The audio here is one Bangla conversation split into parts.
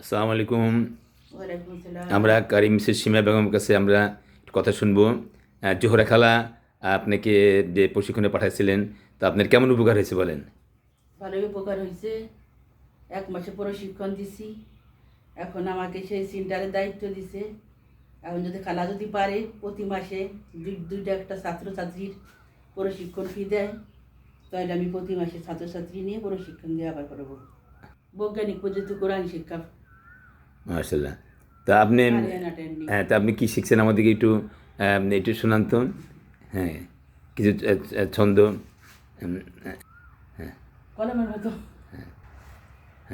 আসসালামু আলাইকুম। আমরা কারিম সীমা বেগমের কাছে আমরা কথা শুনব। জোহরা খালা আপনাকে যে প্রশিক্ষণে পাঠাইছিলেন তা আপনার কেমন উপকার হয়েছে বলেন? ভালোই উপকার হয়েছে। এক মাসে প্রশিক্ষণ দিছি। এখন আমাকে সেই সেন্টারের দায়িত্ব দিছে। এখন যদি খালা যদি পারে প্রতি মাসে দুই দুইটা একটা ছাত্রছাত্রীর প্রশিক্ষণ ফি দেয়। তাহলে আমি প্রতি মাসে ছাত্রছাত্রী নিয়ে প্রশিক্ষণ দিয়ে আবার করব। বৈজ্ঞানিক পদ্ধতি কোরআন শিক্ষা মার্শাল্লাহ তা আপনি হ্যাঁ তা আপনি কি শিখছেন আমাদেরকে একটু একটু শোনান তো হ্যাঁ কিছু ছন্দ? হ্যাঁ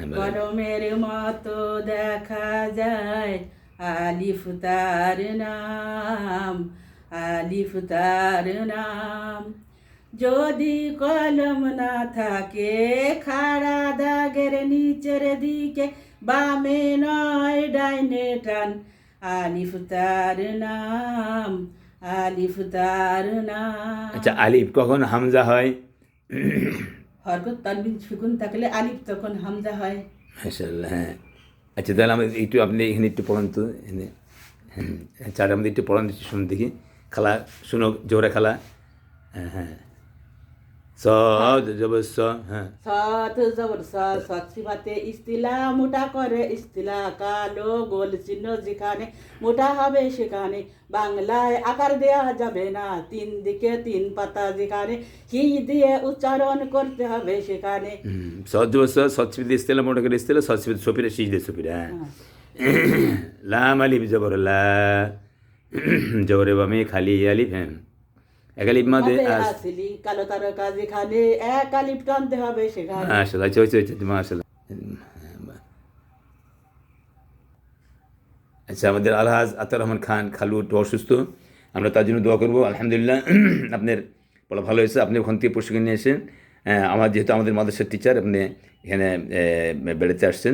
বলেন। কলমের মতো দেখা যায় আলিফ তার নাম আলিফ তার নাম। যদি কলম না থাকে খাড়া দাগের নিচের দিকে বামে নয় ডাইনে টান। আলিফ তার নাম আলিফ তার নাম। আচ্ছা আলিফ কখন হামজা হয়? হরকত তানবিন সুকুন থাকলে আলিফ তখন হামজা হয়। মাশাল্লাহ হ্যাঁ। আচ্ছা তাহলে আমাদের একটু আপনি এখানে একটু পড়ান তো এখানে। হ্যাঁ চার আমাদের একটু পড়ান একটু শুনুন দেখি। খালা শুনো জোরে খালা। হ্যাঁ হ্যাঁ। স জবর স হ্যাঁ সাত জবর সাত সিমাতে ইস্তিলা মোটা করে ইস্তিলা কালো গোল চিহ্ন যেখানে মোটা হবে সেখানে বাংলায় আকার দেয়া যাবে না তিন দিকে তিন পাতা যেখানে হি দিয়ে উচ্চারণ করতে হবে সেখানে সৎ জবর স সৎসিবিদ ইস্তেলা মোটা করে ইস্তেলা সৎসিবিদ সপিরে সিজদে সপিরে হ্যাঁ লাম আলিফ জবর লা জবরে বামে খালি আলিফ হ্যাঁ এক আলিফ মাদে আসলি কালো তারকা যেখানে এক আলিপ টানতে হবে সেখানে। মাশাল্লাহ আচ্ছা আচ্ছা আমাদের আলহাজ আতার রহমান খান খালু একটু অসুস্থ। আমরা তার জন্য দোয়া করব। আলহামদুলিল্লাহ আপনার বলা ভালো হয়েছে। আপনি ওখান থেকে প্রশিক্ষণ নিয়ে এসেছেন। হ্যাঁ, আমার যেহেতু আমাদের মাদ্রাসার টিচার আপনি এখানে বেড়াতে আসছেন।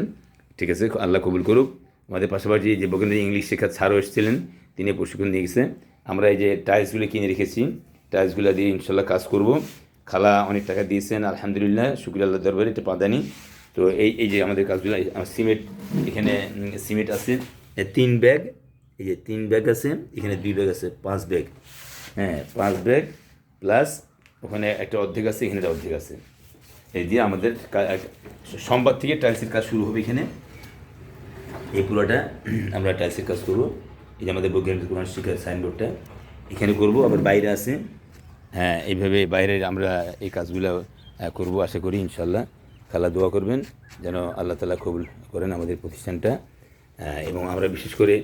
ঠিক আছে আল্লাহ কবুল করুক। আমাদের পাশাপাশি যে বগুড়া ইংলিশ শেখার স্যারও এসেছিলেন তিনি প্রশিক্ষণ নিয়ে গেছে। আমরা এই যে টাইলসগুলো কিনে রেখেছি টাইলসগুলো দিয়ে ইনশাল্লাহ কাজ করব। খালা অনেক টাকা দিয়েছেন, আলহামদুলিল্লাহ, শুক্রিয়া আল্লাহ দরবারে, এটা পাদানি। তো এই এই যে আমাদের কাজগুলো সিমেন্ট, এখানে সিমেন্ট আছে তিন ব্যাগ, এই যে তিন ব্যাগ আছে, এখানে দুই ব্যাগ আছে, পাঁচ ব্যাগ। হ্যাঁ পাঁচ ব্যাগ, প্লাস ওখানে একটা অর্ধেক আছে, এখানে অর্ধেক আছে। এই দিয়ে আমাদের সোমবার থেকে টাইলসের কাজ শুরু হবে এখানে। এই পুরোটা আমরা টাইলসের কাজ করব। এই যে আমাদের বৈজ্ঞানিক কোরআন শিক্ষার সাইনবোর্ডটা এখানে করব, আবার বাইরে আছে। হ্যাঁ এইভাবে বাইরে আমরা এই কাজগুলো করব, আশা করি ইনশাল্লাহ খালা দোয়া করবেন যেন আল্লাহ তালা কবুল করেন আমাদের প্রতিষ্ঠানটা। এবং আমরা বিশেষ করে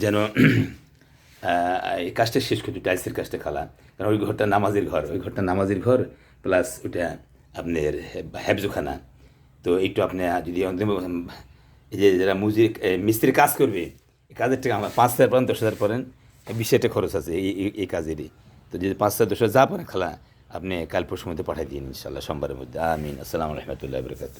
যেন এই কাজটা শেষ করতে টাইলসের কাজটা খালা। কারণ ওই ঘরটা নামাজের ঘর, ওই ঘরটা নামাজের ঘর, প্লাস ওইটা আপনার হ্যাবজোখানা তো একটু আপনি যদি এই যে যারা মুজির মিস্ত্রির কাজ করবে, এই কাজের টাকা আমার পাঁচ হাজার পারেন দশ হাজার পারেন বিশ টাকা খরচ আছে এই- এই কাজেরই। তো যদি পাঁচ হাজার দশ হাজার যা পারেন খেলা, আপনি কাল পরশুর মধ্যে পাঠিয়ে দিন ইনশাল্লাহ সোমবারের মধ্যে। আমিন। আসসালামু রহমতুল্লাহ বরকাত